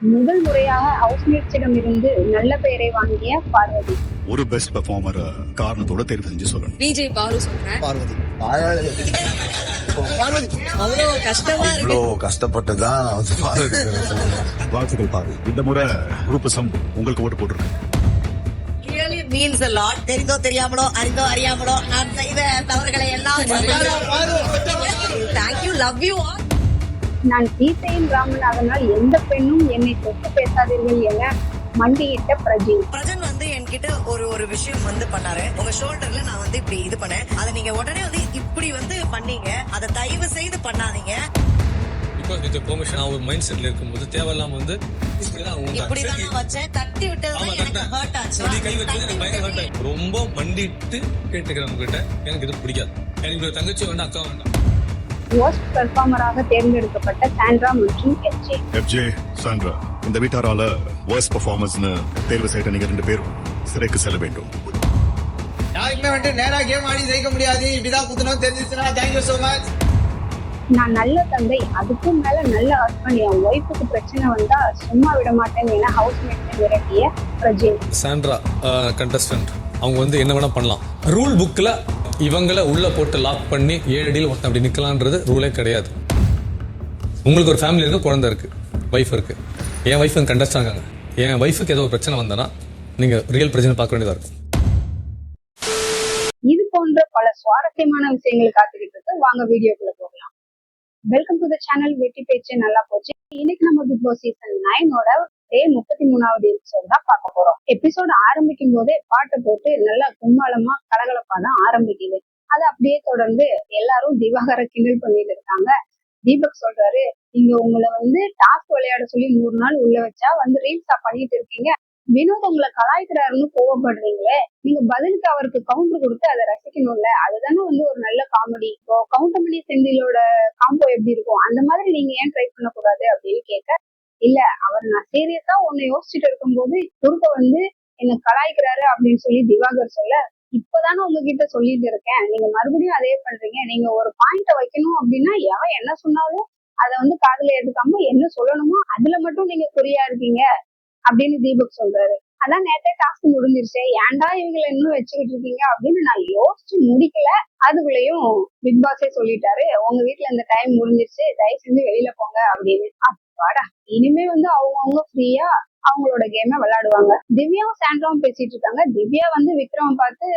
முதல் முறையாக ஹவுஸ்மேட்ஸிடம் இருந்து நல்ல பெயரை வாங்கிய பார்வதி. ஒரு பெஸ்ட் பெர்ஃபார்மர் காரணத்தோட தேர்வு செஞ்சு சொல்லணும். விஜய் பாலு சொல்றேன். பார்வதி பார்வதி. அவ்வளோ கஷ்டமா இருக்கு. இவ்வளோ கஷ்டப்பட்டுதான் வந்து பார்வதி வாழ்த்துக்கள் பாரு. இந்த முறை குரூப் சம் உங்களுக்கு ஓட்டு போட்டுருக்கு. Really means lot. தெரிந்தோ தெரியாமலோ அறிந்தோ அறியாமலோ நான் செய்த தவறுகளை எல்லாம் தேங்க்யூ லவ் யூ நான் சீத்தையின் ராமன் அதனால் எந்த பெண்ணும் என்னை தொட்டு பேசாதீர்கள் என மண்டியிட்ட பிரஜி. பிரஜன் வந்து என்கிட்ட ஒரு ஒரு விஷயம் வந்து பண்ணாரு. உங்க ஷோல்டர்ல நான் வந்து இப்படி இது பண்ணேன். அதை நீங்க உடனே வந்து இப்படி வந்து பண்ணீங்க. அதை தயவு செய்து பண்ணாதீங்க. பிகாஸ் வித் பெர்மிஷன் மைண்ட் செட்ல இருக்கும்போது தேவையில்லாம வந்து. ரொம்ப மண்டிட்டு கேட்டுக்கிறேன் உங்ககிட்ட எனக்கு இது பிடிக்காது. எனக்கு தங்கச்சி வேண்டாம் அக்கா வேண்டாம். Worst பெர்ஃபார்மராக தேர்ந்தெடுக்கப்பட்ட சாண்ட்ரா மற்றும் எச்ஏ எஃப்ஜே சாண்ட்ரா இந்த வீட்டாரால வேர்ஸ்ட் பெர்ஃபார்மன்ஸ்னு தேர்வு செய்த நீங்க ரெண்டு பேரும் சிறைக்கு செல்ல வேண்டும். யாருக்குமே வந்துட்டு நேரா கேம் ஆடி ஜெயிக்க முடியாது. இப்படிதான் குத்தணும் தெரிஞ்சிச்சுன்னா தேங்க்யூ சோ மச் நான் நல்ல தந்தை அதுக்கும் மேல நல்ல ஹஸ்பண்ட் என் ஒய்ஃபுக்கு பிரச்சனை வந்தா சும்மா விட மாட்டேன் என ஹவுஸ்மேட்ஸை விரட்டிய பிரஜி. சாண்ட்ரா கண்டஸ்டன்ட் அவங்க வந்து என்ன வேணா பண்ணலாம். ரூல் புக்ல இவங்கள உள்ள போட்டு லாக் பண்ணி ஏழு அடியில் ஒருத்தன் அப்படி நிற்கலான்றது ரூலே கிடையாது. உங்களுக்கு ஒரு ஃபேமிலி இருக்குது குழந்தை இருக்கு ஒய்ஃப் இருக்கு. என் ஒய்ஃப் வந்து இருக்காங்க என் ஒய்ஃபுக்கு ஏதோ ஒரு பிரச்சனை வந்தனா நீங்க ரியல் பிரச்சனை பார்க்க வேண்டியதாக இருக்கும். இது போன்ற பல சுவாரஸ்யமான விஷயங்கள் காத்துக்கிட்டு இருக்கு வாங்க வீடியோக்குள்ள போகலாம். வெல்கம் டு த சேனல் வெட்டி பேச்சு நல்லா போச்சு. இன்னைக்கு நம்ம பிக் பாஸ் சீசன் நைனோட டே முப்பத்தி மூணாவது எபிசோடு தான் பார்க்க போறோம். எபிசோடு ஆரம்பிக்கும் போதே பாட்டை போட்டு நல்லா கும்மாளமா கலகலப்பா தான் ஆரம்பிக்குது. அது அப்படியே தொடர்ந்து எல்லாரும் திவாகர கிண்டல் பண்ணிட்டு இருக்காங்க. தீபக் சொல்றாரு நீங்க உங்களை வந்து டாஸ்க் விளையாட சொல்லி நூறு நாள் உள்ள வச்சா வந்து ரீல்ஸா பண்ணிட்டு இருக்கீங்க. வினோத் உங்களை கலாய்க்கிறாருன்னு கோவப்படுறீங்களே. நீங்க பதிலுக்கு அவருக்கு கவுண்டர் கொடுத்து அதை ரசிக்கணும்ல. அதுதானே வந்து ஒரு நல்ல காமெடி இப்போ கவுண்டமணி செந்திலோட காம்போ எப்படி இருக்கும்? அந்த மாதிரி நீங்க ஏன் ட்ரை பண்ணக்கூடாது? அப்படின்னு கேட்க இல்ல அவர் நான் சீரியஸா ஒன்னு யோசிச்சுட்டு இருக்கும்போது குறுக்க வந்து என்ன கலாய்க்கிறாரு அப்படின்னு சொல்லி திவாகர் சொல்ல இப்பதானே உங்ககிட்ட சொல்லிட்டு இருக்கேன். நீங்க மறுபடியும் அதே பண்றீங்க. நீங்க ஒரு பாயிண்ட வைக்கணும் அப்படின்னா எவன் என்ன சொன்னாலும் அதை வந்து காதுல எடுக்காம என்ன சொல்லணுமோ அதுல மட்டும் நீங்க குறியா இருக்கீங்க அப்படின்னு தீபக் சொல்றாரு. அதான் நேத்தே டாஸ்க் முடிஞ்சிருச்சே. ஏன்டா இவங்களை இன்னும் வச்சுக்கிட்டு இருக்கீங்க அப்படின்னு நான் யோசிச்சு முடிக்கல. அதுக்குள்ளயும் பிக் பாஸே சொல்லிட்டாரு. உங்க வீட்டுல இந்த டைம் முடிஞ்சிருச்சு. தயவு செஞ்சு வெளியில போங்க அப்படின்னு. வாடா. இனிமே வந்து அவங்கவுங்க ஃப்ரீயா அவங்களோட கேம விளையாடுவாங்க. திவ்யாவும் சாண்ட்ராவும் பேசிட்டு இருக்காங்க. திவ்யா வந்து விக்ரம் பார்த்து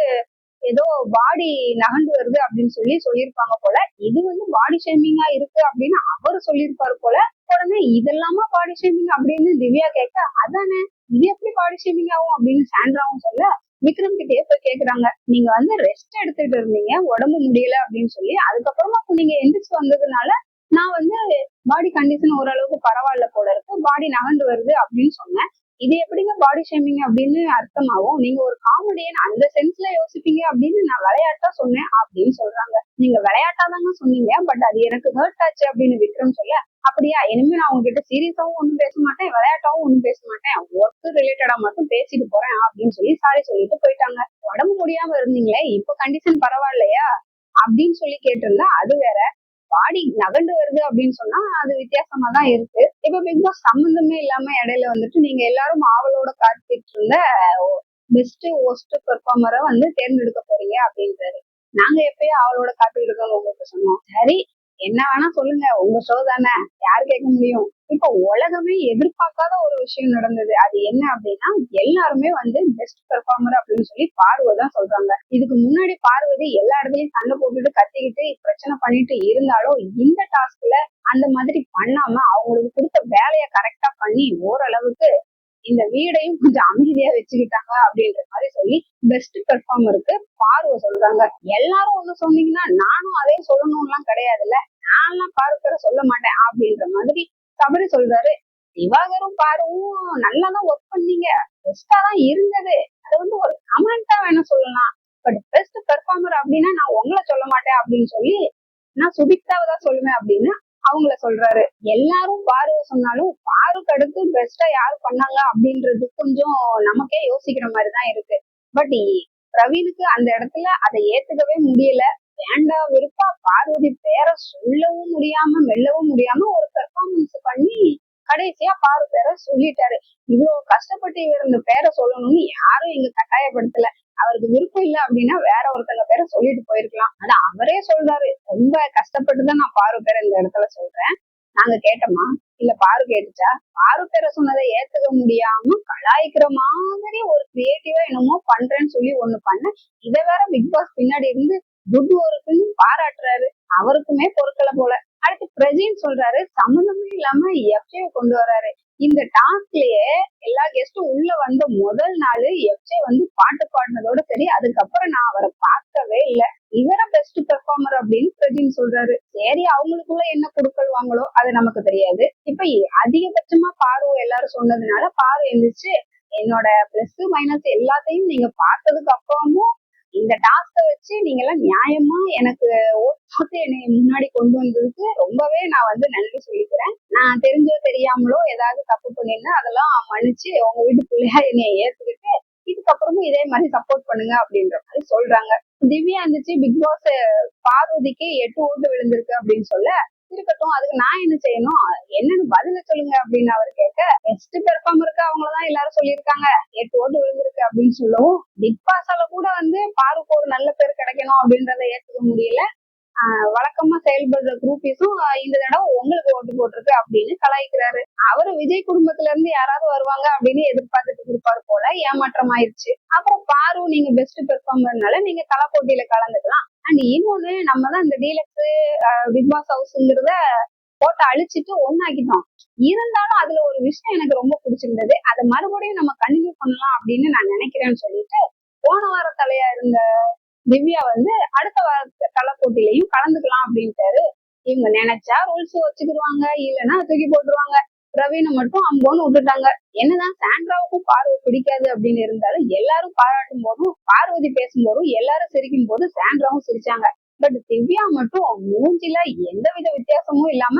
ஏதோ பாடி நகண்டு வருது அப்படின்னு சொல்லி சொல்லியிருப்பாங்க போல. இது வந்து பாடி ஷேமிங்கா இருக்கு அப்படின்னு அவர் சொல்லியிருப்பாரு போல. உடனே இதெல்லாமா பாடி ஷேமிங் அப்படின்னு திவ்யா கேட்க அதானே? இது எப்படி பாடி ஷேமிங் ஆகும்? அப்படின்னு சாண்ட்ராவும் சொல்ல விக்ரம் கிட்டே போய் கேக்குறாங்க. நீங்க வந்து ரெஸ்ட் எடுத்துட்டு இருந்தீங்க. உடம்பு முடியல அப்படின்னு சொல்லி அதுக்கப்புறமா நீங்க எந்திரிச்சு வந்ததுனால நான் வந்து பாடி கண்டிஷன் ஓரளவுக்கு பரவாயில்ல போல இருக்கு. பாடி நகண்டு வருது அப்படின்னு சொன்னேன். இது எப்படிங்க பாடி ஷேமிங் அப்படின்னு அர்த்தமாகும்? நீங்க ஒரு காமெடியன் அந்த சென்ஸ்ல யோசிப்பீங்க அப்படின்னு நான் விளையாட்டா சொன்னேன் அப்படின்னு சொல்றாங்க. நீங்க விளையாட்டா தாங்க சொன்னீங்க பட் அது எனக்கு ஹர்ட் ஆச்சு அப்படின்னு விக்ரம் சொல்ல அப்படியா? இனிமே நான் உங்ககிட்ட சீரியஸாவும் ஒண்ணும் பேச மாட்டேன் விளையாட்டாவும் ஒண்ணும் பேச மாட்டேன். ஒர்க் ரிலேட்டடா மட்டும் பேசிட்டு போறேன் அப்படின்னு சொல்லி சாரி சொல்லிட்டு போயிட்டாங்க. உடம்பு முடியாம இருந்தீங்களே இப்ப கண்டிஷன் பரவாயில்லையா? அப்படின்னு சொல்லி கேட்டிருந்தா அது வேற. பாடி நகண்டு வருது அப்படின்னு சொன்னா அது வித்தியாசமா தான் இருக்கு. இப்ப பிக் பாஸ் இல்லாம இடையில வந்துட்டு நீங்க எல்லாரும் ஆவலோட காத்துட்டு இருந்த பெஸ்ட் ஒஸ்ட் பெர்ஃபார்மரை வந்து தேர்ந்தெடுக்க போறீங்க அப்படின்றாரு. நாங்க எப்பயும் அவளோட காத்துக்கிட்டு இருக்கோம் உங்களுக்கு சொன்னோம். சரி என்ன வேணா சொல்லுங்க. உங்க ஷோ தானே. யார் கேட்க முடியும்? இப்ப உலகமே எதிர்பார்க்காத ஒரு விஷயம் நடந்தது. அது என்ன அப்படின்னா எல்லாருமே வந்து பெஸ்ட் பெர்ஃபார்மர் அப்படின்னு சொல்லி பார்வை தான் சொல்றாங்க. இதுக்கு முன்னாடி பார்வதி எல்லா இடத்துலயும் சண்டை போட்டுட்டு கத்திக்கிட்டு பிரச்சனை பண்ணிட்டு இருந்தாலும் இந்த டாஸ்க்ல அந்த மாதிரி பண்ணாம அவங்களுக்கு கொடுத்த வேலையை கரெக்டா பண்ணி ஓரளவுக்கு இந்த வீடையும் கொஞ்சம் அமைதியா வச்சுக்கிட்டாங்க அப்படின்ற மாதிரி சொல்லி பெஸ்ட் பெர்ஃபார்மருக்கு பார்வை சொல்றாங்க. எல்லாரும் ஒண்ணு சொன்னீங்கன்னா நானும் அதே சொல்லணும்லாம் கிடையாதுல்ல. நான்லாம் பார்க்கிற சொல்ல மாட்டேன் அப்படின்ற மாதிரி கபடி சொல்றாரு. திவாகரும் பாருவும் நல்லா தான் ஒர்க் பண்ணீங்க பெஸ்டா தான் இருந்தது. அது வந்து ஒரு கமெண்டா வேணா சொல்லலாம். பட் பெஸ்ட் பெர்ஃபார்மர் அப்படின்னா நான் உங்களை சொல்ல மாட்டேன் அப்படின்னு சொல்லி நான் சுபிக்தாவை தான் சொல்லுவேன் அப்படின்னா அவங்கள சொல்றாரு. எல்லாரும் பாரு சொன்னாலும் பாருக்கு அடுத்து பெஸ்டா யாரு பண்ணாங்க அப்படின்றது கொஞ்சம் நமக்கே யோசிக்கிற மாதிரி தான் இருக்கு பட் பிரவீனுக்கு அந்த இடத்துல அதை ஏத்துக்கவே முடியல. வேண்டா விருப்பா பார்வதி பேரை சொல்லவும் முடியாம மெல்லவும் முடியாம ஒரு பெர்ஃபார்மன்ஸ் பண்ணி கடைசியா பாரு பேரை சொல்லிட்டாரு. இவ்வளவு கஷ்டப்பட்டு இவர் இந்த பேரை சொல்லணும்னு யாரும் இங்க கட்டாயப்படுத்தல. அவருக்கு விருப்பம் இல்லை அப்படின்னா வேற ஒருத்தங்க பேரை சொல்லிட்டு போயிருக்கலாம். ஆனா அவரே சொல்றாரு. ரொம்ப கஷ்டப்பட்டு தான் நான் பாரு பேரை இந்த இடத்துல சொல்றேன். நாங்க கேட்டோமா? இல்ல பாரு கேட்டுச்சா? பாரு பேரை சொன்னதை ஏத்துக்க முடியாம கலாய்க்கிற மாதிரி ஒரு கிரியேட்டிவா என்னமோ பண்றேன்னு சொல்லி ஒண்ணு பண்ண இதை வேற பிக் பாஸ் பின்னாடி இருந்து குட் ஒர்க்குன்னு பாராட்டுறாரு. அவருக்குமே பொருட்களை போல. அடுத்து பிரஜின்னு சொல்றாரு. சம்மந்தமே இல்லாம எஃப்ஜே கொண்டு வராரு இந்த டாஸ்க்லயே எல்லா கெஸ்டும் உள்ள வந்த முதல் நாள் எஃப்ஜே வந்து பாட்டு பாடினதோட சரி அதுக்கப்புறம் நான் அவரை பார்க்கவே இல்லை. இவர பெஸ்ட் பெர்ஃபார்மர் அப்படின்னு பிரஜின் சொல்றாரு. சரி அவங்களுக்குள்ள என்ன கொடுக்கல்வாங்களோ அது நமக்கு தெரியாது. இப்ப அதிகபட்சமா பாரு எல்லாரும் சொன்னதுனால பாரு எழுந்துச்சு என்னோட பிளஸ் மைனஸ் எல்லாத்தையும் நீங்க பார்த்ததுக்கு அப்புறமும் இந்த டாஸ்கை வச்சு நீங்க எல்லாம் நியாயமா எனக்கு ஓட் போட்டு என்னை முன்னாடி கொண்டு வந்ததுக்கு ரொம்பவே நான் வந்து நன்றி சொல்லிக்கிறேன். நான் தெரிஞ்சோ தெரியாமலோ ஏதாவது தப்பு பண்ணிருந்தா அதெல்லாம் மன்னிச்சு உங்க வீட்டு பிள்ளையா என்னைய ஏத்துக்கிட்டு இதுக்கப்புறமும் இதே மாதிரி சப்போர்ட் பண்ணுங்க அப்படின்ற மாதிரி சொல்றாங்க. திவ்யா இருந்துச்சு பிக் பாஸ் பார்வதிக்கு எட்டு ஓட்டு விழுந்திருக்கு அப்படின்னு சொல்ல தெரிஞ்சுக்கட்டும் அதுக்கு நான் என்ன செய்யணும்? என்னன்னு பதில சொல்லுங்க அப்படின்னு அவர் கேட்க பெஸ்ட் பெர்ஃபார்மருக்கு அவங்களதான் எல்லாரும் சொல்லியிருக்காங்க. எட்டு ஓட்டு விழுந்திருக்கு அப்படின்னு சொல்லவும் பிக் பாஸால கூட வந்து பாருக்கு ஒரு நல்ல பேர் கிடைக்கணும் அப்படின்றத ஏத்துக்க முடியல. வழக்கமா செயல்படுற குரூப்பிஸும் இந்த தடவை உங்களுக்கு ஓட்டு போட்டிருக்கு அப்படின்னு கலாய்க்கிறாரு. அவரு விஜய் குடும்பத்துல இருந்து யாராவது வருவாங்க அப்படின்னு எதிர்பார்த்துட்டு இருப்பாரு போல ஏமாற்றம் ஆயிருச்சு அப்புறம் பாரு நீங்க பெஸ்ட் பெர்ஃபார்மர்னால நீங்க தலை போட்டியில கலந்துக்கலாம். அண்ட் இன்னொன்னு நம்ம தான் இந்த டீலக்ஸ் பிக் பாஸ் ஹவுஸ்ங்கிறத போட்டு அழிச்சிட்டு ஒன்னாக்கிட்டோம் இருந்தாலும் அதுல ஒரு விஷயம் எனக்கு ரொம்ப பிடிச்சிருந்தது. அதை மறுபடியும் நம்ம கண்டினியூ பண்ணலாம் அப்படின்னு நான் நினைக்கிறேன்னு சொல்லிட்டு போன வார தலையா இருந்த திவ்யா வந்து அடுத்த வார தலை போட்டியிலையும் கலந்துக்கலாம் அப்படின்ட்டாரு. இவங்க நினைச்சா ரூல்ஸ் வச்சுக்கிடுவாங்க இல்லைன்னா தூக்கி போட்டுருவாங்க. பிரவீனை மட்டும் அம்போன்னு விட்டுட்டாங்க. என்னதான் சாண்ட்ராவுக்கும் பார்வை பிடிக்காது அப்படின்னு இருந்தாலும் எல்லாரும் பாராட்டும் போதும் பார்வதி பேசும்போதும் எல்லாரும் சிரிக்கும் போது சாண்ட்ராவும் சிரிச்சாங்க. பட் திவ்யா மட்டும் மூஞ்சில எந்தவித வித்தியாசமும் இல்லாம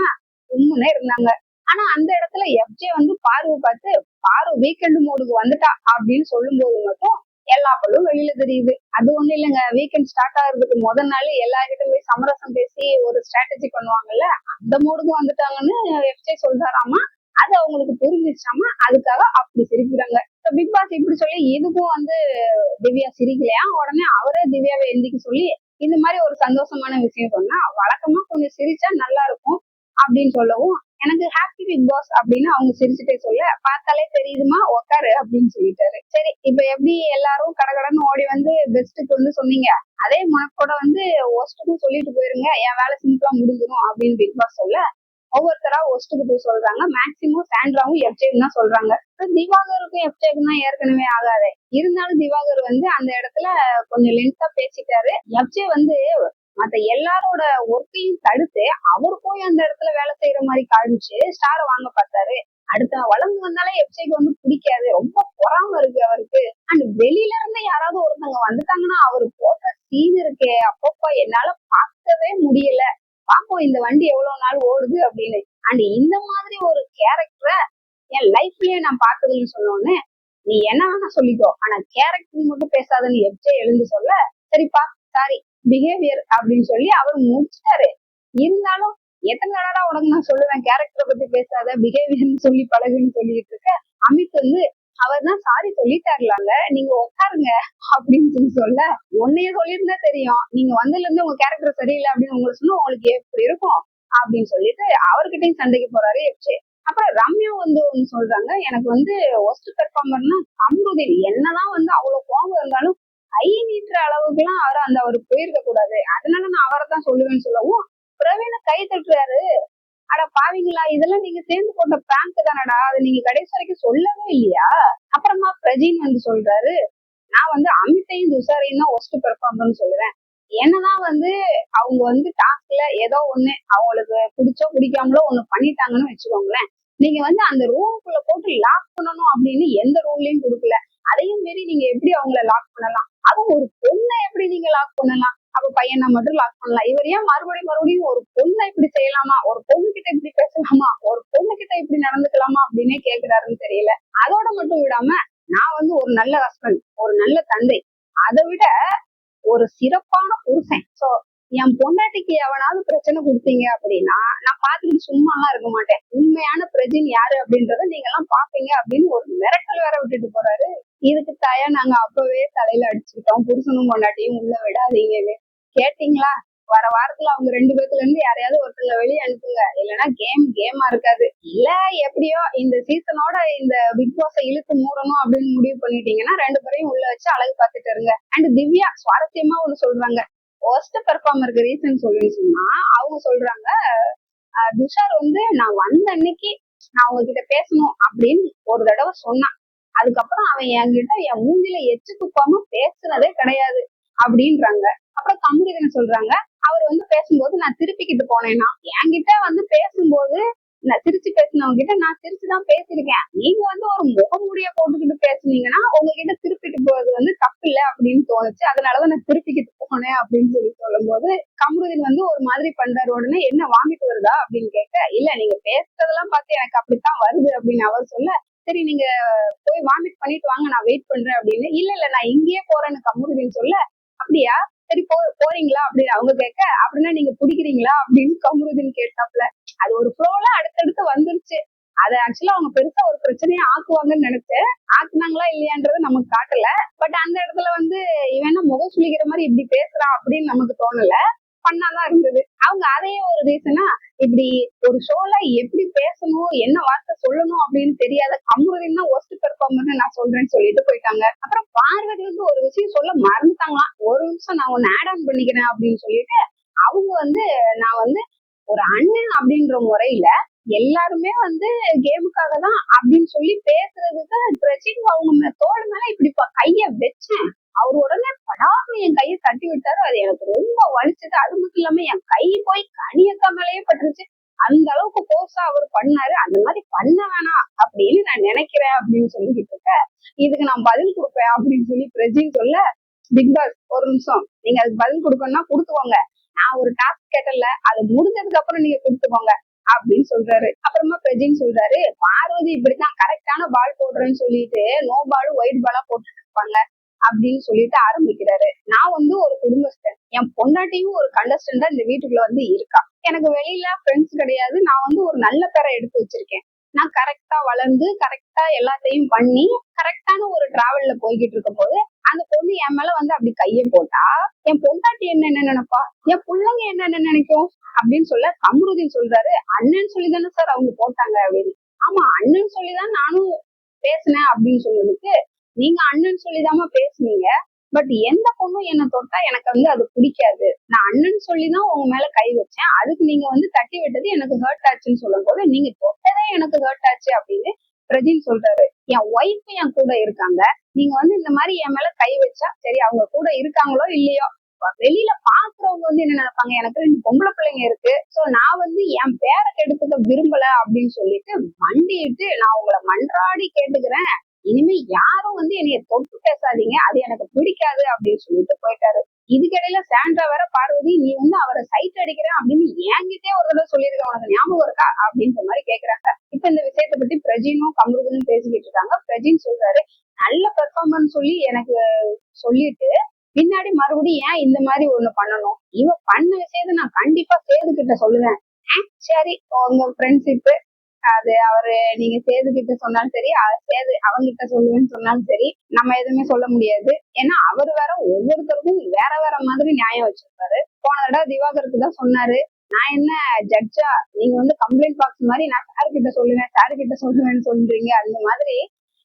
உண்மைனே இருந்தாங்க. ஆனா அந்த இடத்துல எஃப்ஜே வந்து பார்வை பார்த்து பார்வை வீக்கெண்ட் மோடுக்கு வந்துட்டா அப்படின்னு சொல்லும் போது மட்டும் எல்லா பல்லும் வெளியில தெரியுது. அது ஒண்ணு இல்லைங்க. வீக்கெண்ட் ஸ்டார்ட் ஆகுறதுக்கு முதல் நாள் எல்லார்கிட்ட போய் சமரசம் பேசி ஒரு ஸ்ட்ராட்டஜி பண்ணுவாங்கல்ல அந்த மோடுக்கு வந்துட்டாங்கன்னு எஃப்ஜே சொல்றாராமா? அது அவங்களுக்கு புரிஞ்சிச்சாம அதுக்காக அப்படி சிரிக்கிறாங்க. பிக் பாஸ் இப்படி சொல்லி இதுக்கும் வந்து திவ்யா சிரிக்கலையா? உடனே அவரே திவ்யாவை எந்திக்க சொல்லி இந்த மாதிரி ஒரு சந்தோஷமான விஷயம் சொன்னா வழக்கமா கொஞ்சம் சிரிச்சா நல்லா இருக்கும் அப்படின்னு சொல்லவும் எனக்கு ஹாப்பி பிக் பாஸ் அப்படின்னு அவங்க சிரிச்சுட்டே சொல்ல பார்த்தாலே தெரியுதுமா? உக்காரு அப்படின்னு சொல்லிட்டாரு. சரி இப்ப எப்படி எல்லாரும் கடகடன்னு ஓடி வந்து பெஸ்ட்டுக்கு வந்து சொன்னீங்க? அதே மனக்கோட வந்து ஒஸ்ட்டுக்கும் சொல்லிட்டு போயிருங்க. என் வேலை சிம்பிளா முடிஞ்சிடும் அப்படின்னு பிக் பாஸ் சொல்ல ஒவ்வொருத்தரா ஒஸ்ட்டுக்கு போய் சொல்றாங்க. மேக்சிமம் சாண்ட்ராவும் எஃப்ஜேக்கும் தான் சொல்றாங்க. திவாகருக்கும் எஃப்ஜேக்கும் தான் ஏற்கனவே ஆகாது. இருந்தாலும் திவாகர் வந்து அந்த இடத்துல கொஞ்சம் லென்த்தா பேசிட்டாரு. எஃப்ஜே வந்து மத்த எல்லாரோட ஒர்க்கையும் தடுத்து அவர் போய் அந்த இடத்துல வேலை செய்யற மாதிரி காமிச்சு ஸ்டாரை வாங்க பார்த்தாரு. அடுத்த வளர்ந்து வந்தாலே எஃப்ஜேக்கு வந்து பிடிக்காது. ரொம்ப பொறாம இருக்கு அவருக்கு. அண்ட் வெளியில இருந்து யாராவது ஒருத்தவங்க வந்துட்டாங்கன்னா அவர் போட்ட சீன் இருக்கே. அப்பப்பா என்னால பார்க்கவே முடியல. பாப்போம் இந்த வண்டி எவ்வளவு நாள் ஓடுது அப்படின்னு. அண்ட் இந்த மாதிரி ஒரு கேரக்டரை என் லைஃப்லயே நான் பார்த்ததுன்னு சொன்னோன்னே நீ என்ன வேணா சொல்லிக்கோ. ஆனா கேரக்டர் மட்டும் பேசாதன்னு எப்ஜே எழுந்து சொல்ல. சரிப்பா சாரி பிஹேவியர் அப்படின்னு சொல்லி அவர் முடிச்சிட்டாரு. இருந்தாலும் எத்தனை நாளா உனக்கு நான் சொல்லுவேன் கேரக்டரை பத்தி பேசாத பிஹேவியர்னு சொல்லி பழகுன்னு சொல்லிட்டு இருக்க அமித் வந்து அவர் தான் சாரி சொல்லிட்டாருலாங்க நீங்க உட்காருங்க அப்படின்னு சொல்லி சொல்ல உன்னைய சொல்லியிருந்தா தெரியும். நீங்க வந்ததுல இருந்து உங்க கேரக்டர் சரியில்லை அப்படின்னு உங்களுக்கு சொன்னா உங்களுக்கு எப்படி இருக்கும்? அப்படின்னு சொல்லிட்டு அவர்கிட்டயும் சண்டைக்கு போறாரு எப்ஜே அப்புறம் ரம்யா வந்து ஒண்ணு சொல்றாங்க எனக்கு வந்து ஒஸ்ட் பெர்ஃபார்மர்னா அம்ருதீன். என்னதான் வந்து அவ்வளவு கோபம் இருந்தாலும் ஐ நீட்டுற அளவுக்கு எல்லாம் அவர் அந்த அவர் போயிருக்க கூடாது அதனால நான் அவரை தான் சொல்லுவேன்னு சொல்லவும் பிரவீன கை தட்டுறாரு. அட பாவீங்களா இதெல்லாம் நீங்க சேர்ந்து போட்ட பிராங்க் தானடா. அதை நீங்க கடைசி வரைக்கும் சொல்லவே இல்லையா? அப்புறமா பிரஜின் வந்து சொல்றாரு நான் வந்து அமித்தையும் துஷாரையும் தான் ஒஸ்ட் பெர்ஃபார்மர்னு சொல்லுவேன். என்னதான் வந்து அவங்க வந்து டாஸ்க்ல ஏதோ ஒண்ணு அவங்களுக்கு பிடிச்சோ பிடிக்காமலோ ஒண்ணு பண்ணிட்டாங்கன்னு வச்சுக்கோங்களேன். நீங்க வந்து அந்த ரூமுக்குள்ள போட்டு லாக் பண்ணணும் அப்படின்னு எந்த ரூல்லையும் கொடுக்கல. அதையும் மீறி நீங்க எப்படி அவங்கள லாக் பண்ணலாம்? அதுவும் ஒரு பொண்ணை எப்படி நீங்க லாக் பண்ணலாம்? அப்ப பையனை மட்டும் லாக் பண்ணலாம் இவர் ஏன் மறுபடியும் மறுபடியும் ஒரு பொண்ணை இப்படி செய்யலாமா? ஒரு பொண்ணு கிட்ட இப்படி பேசலாமா? ஒரு பொண்ணு கிட்ட இப்படி நடந்துக்கலாமா அப்படின்னே கேக்குறாருன்னு தெரியல. அதோட மட்டும் விடாம நான் வந்து ஒரு நல்ல ஹஸ்பண்ட் ஒரு நல்ல தந்தை. அதை விட ஒரு சிறப்பான புருஷன். சோ என் பொண்டாட்டிக்கு எவனாவது பிரச்சனை கொடுத்தீங்க அப்படின்னா நான் பாத்துக்கிட்டு சும்மா எல்லாம் இருக்க மாட்டேன். உண்மையான பிரஜின் யாரு அப்படின்றத நீங்க எல்லாம் பாப்பீங்க அப்படின்னு ஒரு மிரட்டல் வேற விட்டுட்டு போறாரு இதுக்கு தாயா நாங்க அப்பவே தலையில அடிச்சுக்கிட்டோம் புருஷனும் பொண்டாட்டியும் உள்ள விடாதீங்கன்னு. கேட்டீங்களா? வர வாரத்துல அவங்க ரெண்டு பேத்துல இருந்து யாரையாவது ஒருத்தங்க வெளியே அனுப்புங்க. இல்லைன்னா கேம் கேமா இருக்காது. இல்ல எப்படியோ இந்த சீசனோட இந்த பிக் பாஸை இழுத்து மூடணும் அப்படின்னு முடிவு பண்ணிட்டீங்கன்னா ரெண்டு பேரையும் உள்ள வச்சு அழகு பார்த்துட்டு இருங்க. அண்ட் திவ்யா சுவாரஸ்யமா ஒண்ணு சொல்றாங்க. ஒர்ஸ்ட் பெர்ஃபார்மருக்கு ரீசன் சொல்லுன்னு சொன்னா அவங்க சொல்றாங்க துஷார் வந்து நான் வந்த அன்னைக்கு நான் உங்ககிட்ட பேசணும் அப்படின்னு ஒரு தடவை சொன்னான். அதுக்கப்புறம் அவன் என்கிட்ட என் மூஞ்சில எச்சு துப்பாம பேசுனதே கிடையாது அப்படின்றாங்க. அப்புறம் கமுடிதனை சொல்றாங்க? அவர் வந்து பேசும்போது நான் திருப்பிக்கிட்டு போனேன்னா என்கிட்ட வந்து பேசும்போது நான் திருச்சி பேசினவங்க கிட்ட நான் திருச்சிதான் தான் பேசியிருக்கேன். நீங்க வந்து ஒரு முகமுடிய போட்டுக்கிட்டு பேசுனீங்கன்னா உங்ககிட்ட திருப்பிட்டு போறது வந்து தப்பு இல்லை அப்படின்னு தோணுச்சு. அதனாலதான் நான் திருப்பிக்கிட்டு போனேன் அப்படின்னு சொல்லி சொல்லும்போது கமருதீன் வந்து ஒரு மாதிரி பண்றாரு. உடனே என்ன வாமிட்டு வருதா அப்படின்னு கேட்க இல்ல நீங்க பேசுறதெல்லாம் பார்த்து எனக்கு அப்படித்தான் வருது அப்படின்னு அவர் சொல்ல சரி நீங்க போய் வாமிட் பண்ணிட்டு வாங்க நான் வெயிட் பண்றேன் அப்படின்னு. இல்ல இல்ல நான் இங்கேயே போறேன்னு கமருதீன் சொல்ல அப்படியா? சரி போ போறீங்களா? அப்படின்னு அவங்க கேட்க அப்படின்னா நீங்க பிடிக்கிறீங்களா அப்படின்னு கமுருதின்னு கேட்டாப்ல. அது ஒரு ஃப்ளோல அடுத்தடுத்து வந்துருச்சு. அது ஆக்சுவலா அவங்க பெருசா ஒரு பிரச்சனையை ஆக்குவாங்கன்னு நினைச்சேன். ஆக்குனாங்களா இல்லையான்றது நமக்கு காட்டல. பட் அந்த இடத்துல வந்து இவன் முகம் சுழிக்கிற மாதிரி இப்படி பேசுறான் அப்படின்னு நமக்கு தோணல. பண்ணாதான் இருந்தது. அவங்க அதையே ஒரு ரீசனா இப்படி ஒரு ஷோல எப்படி பேசணும் என்ன வார்த்தை சொல்லணும் அப்படின்னு தெரியாத கமுருதின் தான் ஒஸ்ட் பெர்ஃபார்மர்னு நான் சொல்றேன்னு சொல்லிட்டு போயிட்டாங்க. அப்புறம் பார்வதி வந்து ஒரு விஷயம் சொல்ல மறந்துட்டாங்களாம். ஒரு நிமிஷம் நான் ஒன்னு ஆட் ஆன் பண்ணிக்கிறேன் அப்படின்னு சொல்லிட்டு அவங்க வந்து நான் வந்து ஒரு அண்ணன் அப்படின்ற முறையில எல்லாருமே வந்து கேமுக்காக தான் அப்படின்னு சொல்லி பேசுறதுக்கு பிரச்சின் அவங்க மே- மேல இப்படி கைய வச்சேன். அவர் உடனே படாம என் கையை தட்டி விட்டாரு. அது எனக்கு ரொம்ப வலிச்சது. அது மட்டும் இல்லாம என் கை போய் கனியக்கா மேலேயே பட்டுருச்சு. அந்த அளவுக்கு போர்ஸா அவர் பண்ணாரு. அந்த மாதிரி பண்ண வேணாம் அப்படின்னு நான் நினைக்கிறேன் அப்படின்னு சொல்லிக்கிட்டு இருக்க. இதுக்கு நான் பதில் கொடுப்பேன் அப்படின்னு சொல்லி பிரஜின் சொல்ல பிக் பாஸ் ஒரு நிமிஷம். நீங்க அதுக்கு பதில் கொடுக்கணும்னா கொடுத்துக்கோங்க. நான் ஒரு டாஸ்க் கேட்டல அது முடிஞ்சதுக்கு அப்புறம் நீங்க கொடுத்துக்கோங்க. அப்படின்னு சொல்றாரு. அப்புறமா பிரஜின் சொல்றாரு பார்வதி இப்படித்தான் கரெக்டான பால் போடுறேன்னு சொல்லிட்டு நோ பால் ஒயிட் பாலா போட்டுட்டு இருப்பாங்க அப்படின்னு சொல்லிட்டு ஆரம்பிக்கிறாரு. நான் வந்து ஒரு குடும்பஸ்தன். என் பொண்டாட்டியும் ஒரு கண்டஸ்டன்டா இந்த வீட்டுக்குள்ள வந்து இருக்கா. எனக்கு வெளியில ஃப்ரெண்ட்ஸ் கிடையாது. நான் வந்து ஒரு நல்ல பேரை எடுத்து வச்சிருக்கேன். நான் கரெக்டா வளர்ந்து கரெக்டா எல்லாத்தையும் பண்ணி கரெக்டான ஒரு டிராவல்ல போய்கிட்டு இருக்கும் போது அந்த பொண்ணு என் மேல வந்து அப்படி கையை போட்டா என் பொண்டாட்டி என்ன என்ன நினைப்பா? என் பிள்ளைங்க என்ன என்ன நினைக்கும்? அப்படின்னு சொல்ல கமருதீன் சொல்றாரு. அண்ணன் சொல்லி தானே சார் அவங்க போட்டாங்க அப்படின்னு. ஆமா அண்ணன் சொல்லிதான் நானும் பேசினேன் அப்படின்னு சொன்னதுக்கு நீங்க அண்ணன் சொல்லிதாம்மா பேசுனீங்க. பட் எந்த பொண்ணும் என்ன தொட்டா எனக்கு வந்து அது பிடிக்காது. நான் அண்ணன் சொல்லிதான் உங்க மேல கை வச்சேன். அதுக்கு நீங்க வந்து தட்டி விட்டது எனக்கு ஹர்ட் ஆச்சுன்னு சொல்லும் போது நீங்க தொட்டதே எனக்கு ஹர்ட் ஆச்சு அப்படின்னு பிரஜின் சொல்றாரு. என் ஒய்ஃப் என் கூட இருக்காங்க. நீங்க வந்து இந்த மாதிரி என் மேல கை வச்சா சரி அவங்க கூட இருக்காங்களோ இல்லையோ வெளியில பாக்குறவங்க வந்து என்ன நினைப்பாங்க? எனக்கு ரெண்டு பொம்பளை பிள்ளைங்க இருக்கு. சோ நான் வந்து என் பேரை கெடுத்துக்க விரும்பல அப்படின்னு சொல்லிட்டு மண்டிட்டு நான் உங்களை மன்றாடி கேட்டுக்கிறேன். இனிமே யாரும் வந்து என்னைய தொட்டு பேசாதீங்க. அது எனக்கு பிடிக்காது அப்படின்னு சொல்லிட்டு போயிட்டாரு. இதுக்கிடையில சாண்ட்ரா வேற பார்வதி நீ வந்து அவரை சைட் அடிக்கிறேன் அப்படின்னு என்கிட்டே ஒரு தடவை சொல்லியிருக்க உனக்கு ஞாபகம் இருக்கா? அப்படின்ற மாதிரி கேக்குறாங்க. இப்ப இந்த விஷயத்தை பத்தி பிரஜினும் கமருதனும் பேசிக்கிட்டு இருக்காங்க. பிரஜின் சொல்றாரு நல்ல பெர்ஃபார்மன்ஸ் சொல்லி எனக்கு சொல்லிட்டு பின்னாடி மறுபடியும் ஏன் இந்த மாதிரி ஒண்ணு பண்ணணும்? இவ பண்ண விஷயத்த நான் கண்டிப்பா சேது கிட்ட சொல்லுவேன். ஆ, சரி உங்க ஃப்ரெண்ட்ஷிப்பு அது அவரு நீங்க சேது கிட்ட சொன்னாலும் சரி சேது அவங்கிட்ட சொல்லுவேன்னு சொன்னாலும் சரி நம்ம எதுவுமே சொல்ல முடியாது. ஏன்னா அவர் வேற ஒவ்வொருத்தருக்கும் வேற வேற மாதிரி நியாயம் வச்சிருப்பாரு. போன தடவை திவாகருக்கு தான் சொன்னாரு நான் என்ன ஜட்ஜா நீங்க வந்து கம்ப்ளைண்ட் பாக்ஸ் மாதிரி நான் சாரு கிட்ட சொல்லுவேன் சாரு கிட்ட சொல்லுவேன்னு சொல்றீங்க. அந்த மாதிரி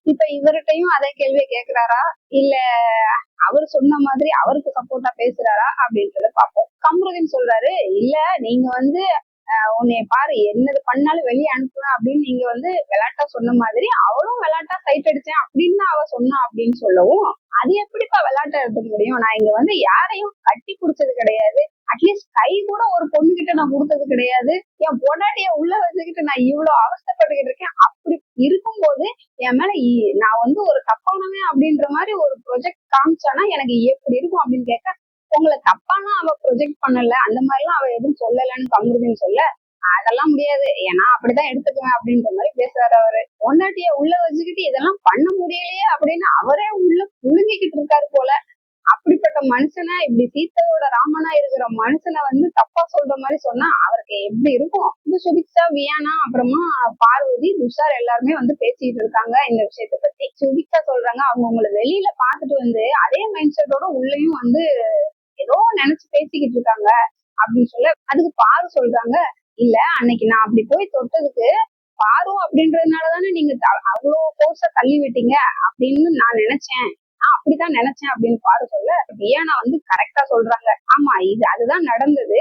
இப்ப இவர்கிட்டயும் அதே கேள்வியை கேக்குறாரா? இல்ல அவர் சொன்ன மாதிரி அவருக்கு சப்போர்ட்டா பேசுறாரா? அப்படின்றத பார்ப்போம். கம்ருதீன் சொல்றாரு இல்ல நீங்க வந்து உன்னை பாரு என்னது பண்ணாலும் வெளியே அனுப்புவேன் அப்படின்னு நீங்க வந்து விளாட்டா சொன்ன மாதிரி அவளும் விளாட்டா சைட் அடிச்சேன் அப்படின்னு அவ சொன்னா அப்படின்னு சொல்லவும் அது எப்படிப்பா விளாட்டா எடுத்துக்க முடியும்? நான் இங்க வந்து யாரையும் கட்டி பிடிச்சது கிடையாது. அட்லீஸ்ட் கை கூட ஒரு பொண்ணு கிட்ட நான் கொடுத்தது கிடையாது. என் பொண்டாட்டிய உள்ள வச்சுக்கிட்டு நான் இவ்வளவு அவஸ்தைப்பட்டுக்கிட்டு இருக்கேன். அப்படி இருக்கும்போது என் மேல இ- நான் வந்து ஒரு தப்பானவன் அப்படின்ற மாதிரி ஒரு ப்ரொஜெக்ட் காமிச்சானா எனக்கு எப்படி இருக்கும் அப்படின்னு கேட்க உங்களை தப்பானா அவ ப்ரொஜெக்ட் பண்ணல அந்த மாதிரிலாம் அவ எதுவும் சொல்லலன்னு கமருதுன்னு சொல்ல அதெல்லாம் முடியாது. ஏன்னா அப்படிதான் எடுத்துக்குவேன் அப்படின்ற மாதிரி பேசுறாரு அவரு. பொண்டாட்டிய உள்ள வச்சுக்கிட்டு இதெல்லாம் பண்ண முடியலையே அப்படின்னு அவரே உள்ள புழுங்கிக்கிட்டு இருக்காரு போல. அப்படிப்பட்ட மனுஷனை இப்படி சீத்தையோட ராமனா இருக்கிற மனுஷனை வந்து தப்பா சொல்ற மாதிரி சொன்னா அவருக்கு எப்படி இருக்கும்? இது சுபிக்ஷா வியானா அப்புறமா பார்வதி துஷார் எல்லாருமே வந்து பேசிட்டு இருக்காங்க இந்த விஷயத்த பத்தி. சுபிக்ஷா சொல்றாங்க அவங்க உங்களை வெளியில பாத்துட்டு வந்து அதே மைண்ட் செட்டோட உள்ளயும் வந்து ஏதோ நினைச்சு பேசிக்கிட்டு இருக்காங்க அப்படின்னு சொல்ல அதுக்கு பாரு சொல்றாங்க. இல்ல அன்னைக்கு நான் அப்படி போய் தொட்டதுக்கு பாரு அப்படின்றதுனாலதானே நீங்க அவ்வளவு கோர்ஸ தள்ளி விட்டீங்க அப்படின்னு நான் நினைச்சேன். நான் அப்படிதான் நினைச்சேன் அப்படின்னு பாரு சொல்ல வியானா வந்து கரெக்டா சொல்றாங்க. ஆமா இது அதுதான் நடந்தது.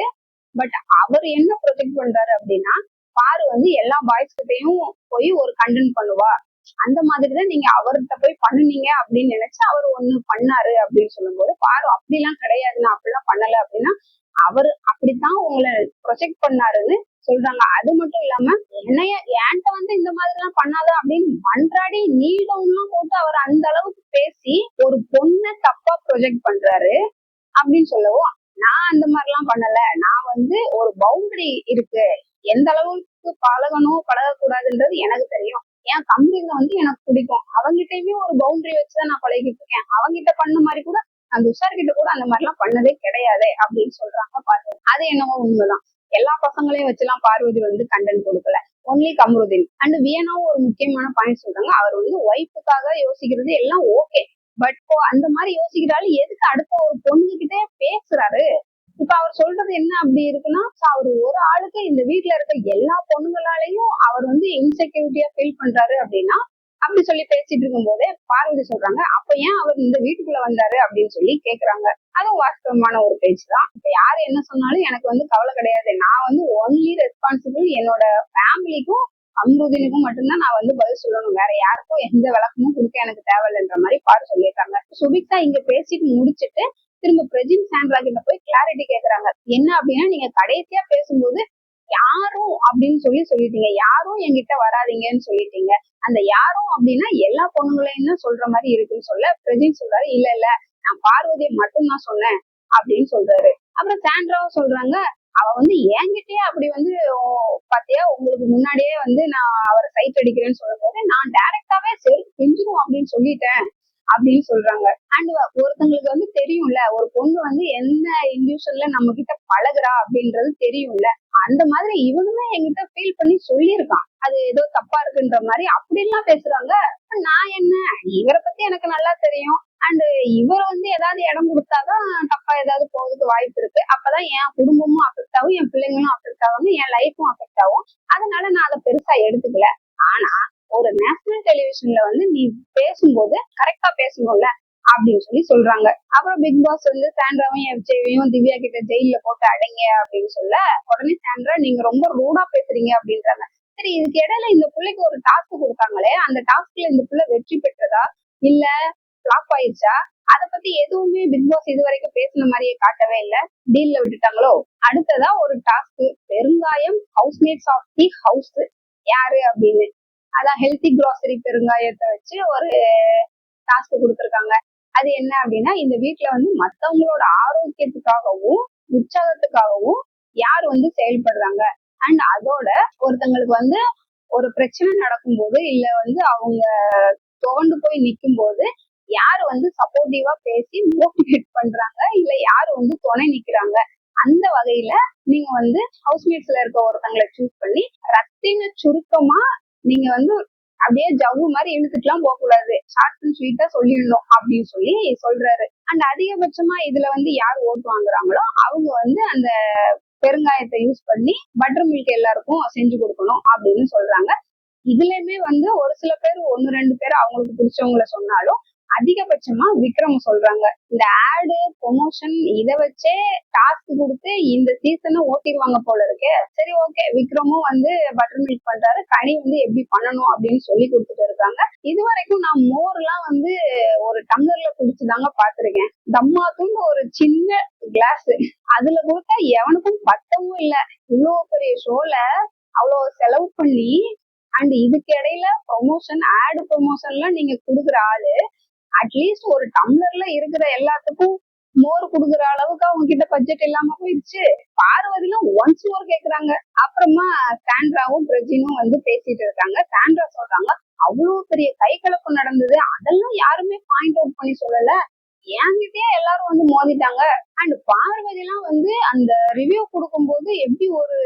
பட் அவர் என்ன ப்ரொஜெக்ட் பண்றாரு அப்படின்னா பாரு வந்து எல்லா பாய்ஸ் கிட்டையும் போய் ஒரு கண்டென்ட் பண்ணுவா. அந்த மாதிரிதான் நீங்க அவர்கிட்ட போய் பண்ணுனீங்க அப்படின்னு நினைச்சு அவர் ஒண்ணு பண்ணாரு அப்படின்னு சொல்லும்போது பாரு அப்படிலாம் கிடையாது. நான் அப்படிலாம் பண்ணல. அப்படின்னா அவர் அப்படித்தான் உங்களை ப்ரொஜெக்ட் பண்ணாருன்னு சொல்றாங்க. அது மட்டும் இல்லாம என்னைய என்கிட்ட வந்து இந்த மாதிரி எல்லாம் பண்ணாத அப்படின்னு மன்றாடி நீடம்லாம் போட்டு அவர் அந்த அளவுக்கு பேசி ஒரு பொண்ணை தப்பா ப்ரொஜெக்ட் பண்றாரு அப்படின்னு சொல்லவும் நான் அந்த மாதிரி எல்லாம் பண்ணல. நான் வந்து ஒரு பவுண்டரி இருக்கு. எந்த அளவுக்கு பழகணும் பழகக்கூடாதுன்றது எனக்கு தெரியும். என் தம்பிங்க வந்து எனக்கு பிடிக்கும். அவங்ககிட்டயுமே ஒரு பவுண்டரி வச்சுதான் நான் பழகிட்டு இருக்கேன். அவங்ககிட்ட பண்ண மாதிரி கூட நான் துஷார் கிட்ட கூட அந்த மாதிரி எல்லாம் பண்ணதே கிடையாது அப்படின்னு சொல்றாங்க பார்வதி அது என்னவோ உண்மைதான். எல்லா பசங்களையும் வச்சுலாம் பார்வதி வந்து கண்டென்ட் கொடுக்கல. ஒன்லி கம்ருதீன். அண்ட் வியனாவும் ஒரு முக்கியமான பாயிண்ட் சொல்றாங்க. அவர் வந்து ஒய்ஃபுக்காக யோசிக்கிறது எல்லாம் ஓகே பட் அந்த மாதிரி யோசிக்கிறாலும் எதுக்கு அடுத்த ஒரு பொண்ணு கிட்டே பேசுறாரு? இப்ப அவர் சொல்றது என்ன அப்படி இருக்குன்னா அவர் ஒரு ஆளுக்கு இந்த வீட்டுல இருக்க எல்லா பொண்ணுங்களாலையும் அவர் வந்து இன்செக்யூரிட்டியா ஃபீல் பண்றாரு அப்படின்னா அப்படி சொல்லி பேசிட்டு இருக்கும் போதே பார்வதி சொல்றாங்க அப்ப ஏன் அவர் இந்த வீட்டுக்குள்ள வந்தாரு? அப்படின்னு சொல்லி கேக்குறாங்க. அதுவும் வாஸ்தவமான ஒரு பேச்சு தான். இப்ப யாரு என்ன சொன்னாலும் எனக்கு வந்து கவலை கிடையாது. நான் வந்து ஒன்லி ரெஸ்பான்சிபிள் என்னோட ஃபேமிலிக்கும் அம்ருதினுக்கும் மட்டும்தான் நான் வந்து பதில் சொல்லணும். வேற யாருக்கும் எந்த விளக்கமும் கொடுக்க எனக்கு தேவையில்லைன்ற மாதிரி பாரு சொல்லியிருக்காங்க. சுபிக்தா இங்க பேசிட்டு முடிச்சிட்டு திரும்ப பிரஜின் சாண்ட்ரா கிட்ட போய் கிளாரிட்டி கேக்குறாங்க. என்ன அப்படின்னா நீங்க கடைசியா பேசும்போது யாரும் அப்படின்னு சொல்லி சொல்லிட்டீங்க. யாரும் என்கிட்ட வராதீங்கன்னு சொல்லிட்டீங்க. அந்த யாரும் அப்படின்னா எல்லா பொண்ணுங்களையும் தான் சொல்ற மாதிரி இருக்குன்னு சொல்ல பிரஜின் சொல்றாரு இல்ல இல்ல நான் பார்வதியை மட்டும்தான் சொன்னேன் அப்படின்னு சொல்றாரு. அப்புறம் சாண்ட்ராவும் சொல்றாங்க அவ வந்து என்கிட்டயே அப்படி வந்து பாத்தியா உங்களுக்கு முன்னாடியே வந்து நான் அவரை சைட் அடிக்கிறேன்னு சொல்லும்போது நான் டைரக்டாவே செருப்பு பிஞ்சிரும் அப்படின்னு சொல்லிட்டேன். அப்படின்னு சொல்றாங்க. அண்ட் ஒருத்தங்களுக்கு வந்து தெரியும்ல ஒரு பொண்ணு வந்து என்ன இண்டிவிஜுவல்ல நம்ம கிட்ட பழகுறா அப்படின்றது தெரியும்ல. அந்த மாதிரி இவனுமே என்கிட்ட ஃபீல் பண்ணி சொல்லியிருக்கான். அது ஏதோ தப்பா இருக்குன்ற மாதிரி அப்படிலாம் பேசுறாங்க. நான் என்ன? இவரை பத்தி எனக்கு நல்லா தெரியும். அண்ட் இவர் வந்து ஏதாவது இடம் கொடுத்தாதான் தப்பா ஏதாவது போகிறதுக்கு வாய்ப்பு இருக்கு. அப்பதான் என் குடும்பமும் அஃபெக்ட் ஆகும் என் பிள்ளைங்களும் அஃபெக்ட் ஆகும் என் லைஃபும் அஃபெக்ட் ஆகும். அதனால நான் அதை பெருசா எடுத்துக்கல. ஆனா ஒரு நேஷனல் டெலிவிஷன்ல வந்து நீ பேசும்போது கரெக்டா பேசணும்ல அப்படின்னு சொல்லி சொல்றாங்க. அப்புறம் பிக் பாஸ் வந்து சாண்ட்ராவையும் எஃப்ஜேவையும் திவ்யா கிட்ட ஜெயில போட்டு அடைங்க அப்படின்னு சொல்ல உடனே சாண்ட்ரா நீங்க ரொம்ப ரூடா பேசுறீங்க அப்படின்றாங்க. சரி இதுக்கு இடையில இந்த பிள்ளைக்கு ஒரு டாஸ்க் கொடுத்தாங்களே அந்த டாஸ்க்ல இந்த பிள்ளை வெற்றி பெற்றதா? இல்ல ஃபிளாப் ஆயிடுச்சா? அத பத்தி எதுவுமே பிக் பாஸ் இது வரைக்கும் பேசின மாதிரியே காட்டவே இல்ல. டீல்ல விட்டுட்டாங்களோ? அடுத்ததா ஒரு டாஸ்க் பெருங்காயம் ஹவுஸ்மேட்ஸ் ஆஃப் தி ஹவுஸ் யாரு அப்படின்னு அதான் ஹெல்த்தி grocery பெருங்காயத்தை வச்சு ஒரு டாஸ்க் கொடுத்துருக்காங்க. அது என்ன அப்படின்னா இந்த வீட்டுல வந்து மத்தவங்களோட ஆரோக்கியத்துக்காகவும் உற்சாகத்துக்காகவும் யார் வந்து செயல்படுறாங்க? அண்ட் அதோட ஒருத்தங்களுக்கு வந்து ஒரு பிரச்சனை நடக்கும்போது இல்ல வந்து அவங்க துவண்டு போய் நிற்கும் போது யார் வந்து சப்போர்ட்டிவா பேசி மோட்டிவேட் பண்றாங்க? இல்ல யார் வந்து துணை நிக்கிறாங்க? அந்த வகையில நீங்க வந்து ஹவுஸ்மேட்ஸ்ல இருக்க ஒருத்தங்களை சூஸ் பண்ணி ரத்தின சுருக்கமா நீங்க வந்து அப்படியே ஜவ்வு மாதிரி இழுத்துட்டுலாம் போக கூடாது ஷார்ட் அண்ட் ஸ்வீட்டா சொல்லிடணும் அப்படின்னு சொல்லி சொல்றாரு. அண்ட் அதிகபட்சமா இதுல வந்து யார் ஓட்டு வாங்குறாங்களோ அவங்க வந்து அந்த பெருங்காயத்தை யூஸ் பண்ணி பட்டர் மில்க் எல்லாருக்கும் செஞ்சு கொடுக்கணும் அப்படின்னு சொல்றாங்க. இதுலயுமே வந்து ஒரு சில பேர் ஒன்னு ரெண்டு பேர் அவங்களுக்கு பிடிச்சவங்கள சொன்னாலும் அதிகபட்சமா விக்ரம் சொல்றாங்க. இந்த ஆடு ப்ரொமோஷன் இதை வச்சே டாஸ்க் கொடுத்து இந்த சீசனை ஓட்டிடுவாங்க போல இருக்கு. சரி ஓகே விக்ரமும் வந்து பட்டர் மில்க் பண்றாரு. கனி வந்து எப்படி பண்ணணும் அப்படின்னு சொல்லி கொடுத்துட்டு இருக்காங்க. இது வரைக்கும் நான் மோர்லாம் வந்து ஒரு டம்ளர்ல குடிச்சுதாங்க பாத்திருக்கேன் தம்மாத்துன்னு ஒரு சின்ன கிளாஸ் அதுல கொடுத்தா எவனுக்கும் பத்தவும் இல்ல. இவ்வளவு பெரிய ஷோல அவ்வளவு செலவு பண்ணி அண்ட் இதுக்கு இடையில ப்ரொமோஷன் ஆடு ப்ரொமோஷன்லாம் நீங்க கொடுக்குற ஆளு அட்லீஸ்ட் ஒரு டம்ளர்ல இருக்கிற எல்லாத்துக்கும் மோர் குடுக்குற அளவுக்கு அவங்க கிட்ட பட்ஜெட் இல்லாம போயிடுச்சு. பார்வதியில ஒன்ஸ் மோர் கேக்குறாங்க. அப்புறமா சாண்ட்ராவும் பிரஜினும் வந்து பேசிட்டு இருக்காங்க. சாண்ட்ரா சொல்றாங்க அவ்வளவு பெரிய கை கலப்பு நடந்தது. அதெல்லாம் யாருமே பாயிண்ட் அவுட் பண்ணி சொல்லல. என்கிட்டயே எல்லாரும் வந்து மோதிட்டாங்க. அண்ட் பார்வதி எல்லாம் வந்து அந்த ரிவ்யூ கொடுக்கும்போது எப்படி ஒரு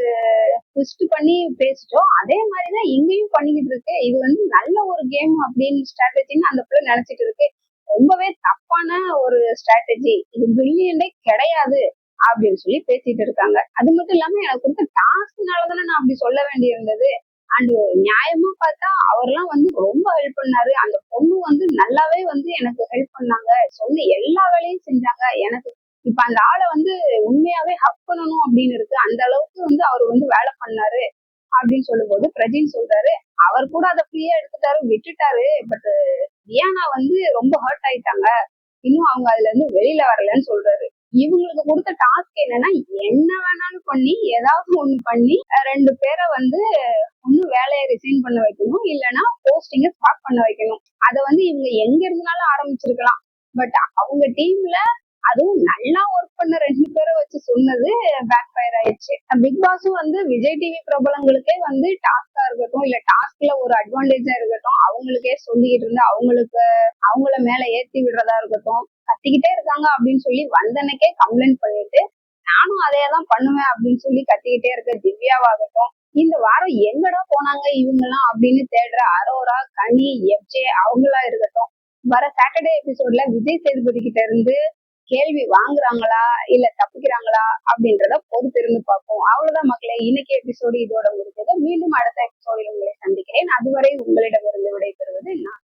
ட்விஸ்ட் பண்ணி பேசிச்சோ அதே மாதிரிதான் இங்கேயும் பண்ணிக்கிட்டு இருக்கு. இது வந்து நல்ல ஒரு கேம் அப்படின்னு ஸ்ட்ராட்டஜின்னு அந்த பிள்ளை நினைச்சிட்டு இருக்கு. ரொம்பவே தப்பான ஒரு ஸ்ட்ராட்டஜி இது பிரில்லியண்டே கிடையாது அப்படின்னு சொல்லி பேசிட்டு இருக்காங்க. அது மட்டும் இல்லாம எனக்கு கொடுத்த டாஸ்க்னாலதானே நான் அப்படி சொல்ல வேண்டியிருந்தது. அண்ட் நியாயமா பார்த்தா அவர்லாம் வந்து ரொம்ப ஹெல்ப் பண்ணாரு. அந்த பொண்ணு வந்து நல்லாவே வந்து எனக்கு ஹெல்ப் பண்ணாங்க. சொன்ன எல்லா வேலையும் செஞ்சாங்க. எனக்கு இப்ப அந்த ஆளை வந்து உண்மையாவே ஹக் பண்ணணும் அப்படின்னு இருக்கு அந்த அளவுக்கு வந்து அவர் வந்து வேலை பண்ணாரு அப்படின்னு சொல்லும்போது பிரஜின் சொல்றாரு. அவர் கூட அதை ஃப்ரீயா எடுத்துட்டாரு விட்டுட்டாரு. பட் ரியானா வந்து ரொம்ப ஹர்ட் ஆயிட்டாங்க. இன்னும் அவங்க அதுல இருந்து வெளியில வரலன்னு சொல்றாரு. இவங்களுக்கு கொடுத்த டாஸ்க் என்னன்னா என்ன வேணாலும் பண்ணி ஏதாவது ஒண்ணு பண்ணி ரெண்டு பேரை வந்து ஒண்ணு வேலையை ரிசைன் பண்ண வைக்கணும். இல்லைன்னா போஸ்டிங்க ஸ்டார்ட் பண்ண வைக்கணும். அதை வந்து இவங்க எங்க இருந்தாலும் ஆரம்பிச்சிருக்கலாம். பட் அவங்க டீம்ல அதுவும் நல்லா ஒர்க் பண்ண ரெண்டு பேரை வச்சு சொன்னது பேக் ஃபயர் ஆயிடுச்சு பிக் பாஸும் வந்து விஜய் டிவி பிரபலங்களுக்கே வந்து டாஸ்கா இருக்கட்டும் இல்ல டாஸ்க்ல ஒரு அட்வான்டேஜா இருக்கட்டும் அவங்களுக்கே சொல்லிக்கிட்டு இருந்து அவங்களுக்கு அவங்கள மேல ஏத்தி விடுறதா இருக்கட்டும் கத்திக்கிட்டே இருக்காங்க அப்படின்னு சொல்லி வந்தனுக்கே கம்ப்ளைண்ட் பண்ணிட்டு நானும் அதே தான் பண்ணுவேன் அப்படின்னு சொல்லி கத்திக்கிட்டே இருக்க திவ்யாவாகட்டும் இந்த வாரம் எங்கடா போனாங்க இவங்கெல்லாம் அப்படின்னு தேடுற அரோரா கனி எப்ஜே அவங்களா இருக்கட்டும் வர சாட்டர்டே எபிசோட்ல விஜய் சேதுபதி கிட்ட இருந்து கேள்வி வாங்குறாங்களா இல்ல தப்பிக்கிறாங்களா அப்படின்றத பொறுத்திருந்து பார்ப்போம். அவ்வளவுதான் மக்களே இன்னைக்கு எபிசோடு இதோட முடிஞ்சது. மீண்டும் அடுத்த எபிசோடில் உங்களை சந்திக்கிறேன். அதுவரை உங்களிடமிருந்து விடைபெறுவது நான்.